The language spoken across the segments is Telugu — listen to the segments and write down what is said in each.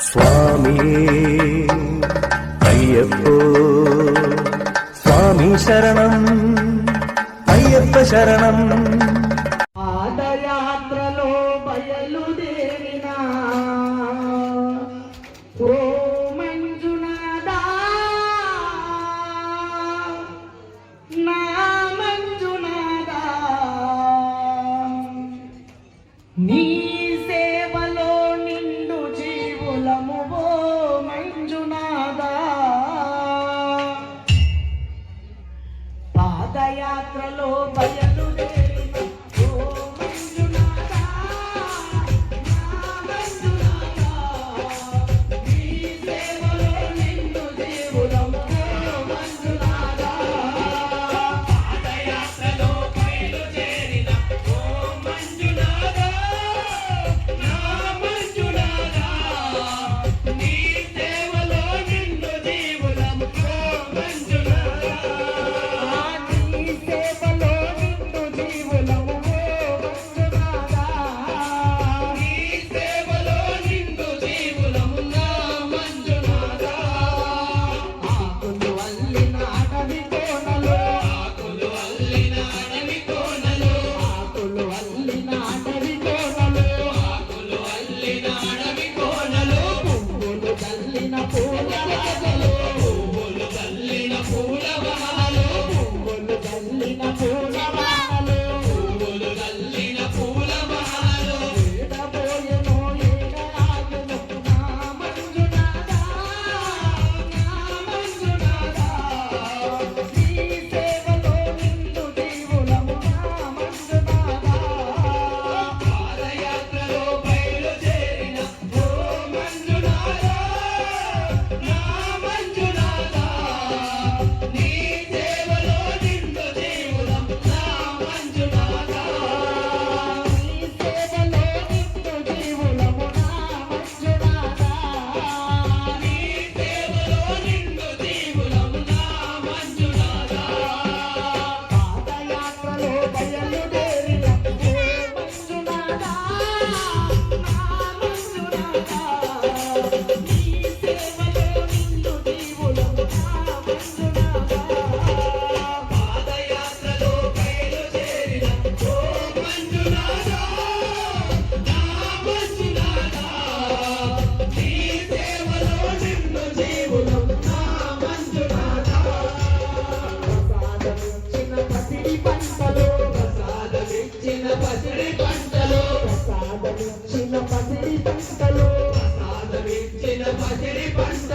സ്വാമി. അയ്യപ്പോ സ്വാമി ശരണം. അയ്യപ്പ ശരണം. लो भैया। పంటలు ప్రసాదమిచ్చిన పసిడి పంట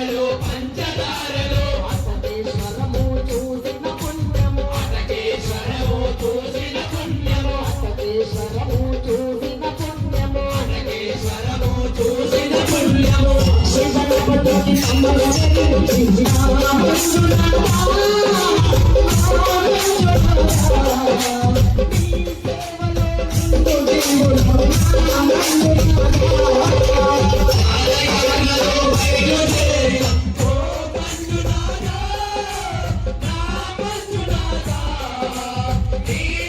పంచదారలు పంచదారలు. అసతేశ్వరము చూసిన పుణ్యము. అసతేశ్వరము చూసిన You.